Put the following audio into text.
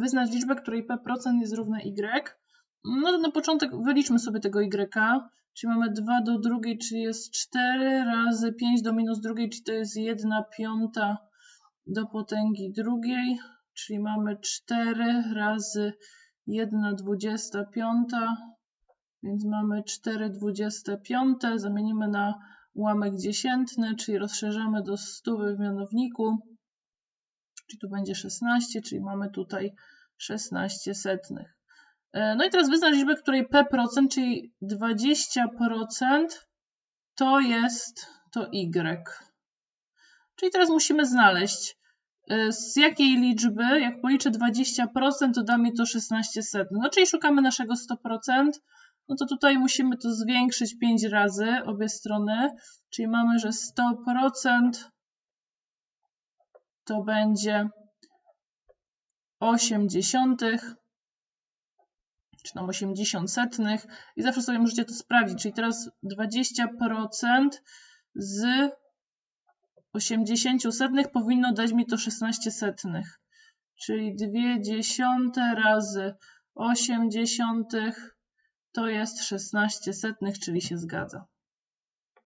wyznać liczbę, której p% jest równa y. No to na początek wyliczmy sobie tego y, czyli mamy 2 do drugiej, czyli jest 4 razy 5 do minus drugiej, czyli to jest 1 piąta do potęgi drugiej, czyli mamy 4 razy 1 25, więc mamy 4 25, zamienimy na ułamek dziesiętny, czyli rozszerzamy do 100 w mianowniku, czyli tu będzie 16, czyli mamy tutaj 16 setnych. E, no i teraz wyznacz liczbę, której p%, czyli 20% to jest to y. Czyli teraz musimy znaleźć e, z jakiej liczby, jak policzę 20%, to da mi to 16 setnych. No czyli szukamy naszego 100%, no to tutaj musimy to zwiększyć 5 razy, obie strony, czyli mamy, że 100% to będzie 80, czy tam 80 setnych i zawsze sobie możecie to sprawdzić, czyli teraz 20% z 80 setnych powinno dać mi to 16 setnych, czyli 2 dziesiąte razy 80 to jest 16 setnych, czyli się zgadza.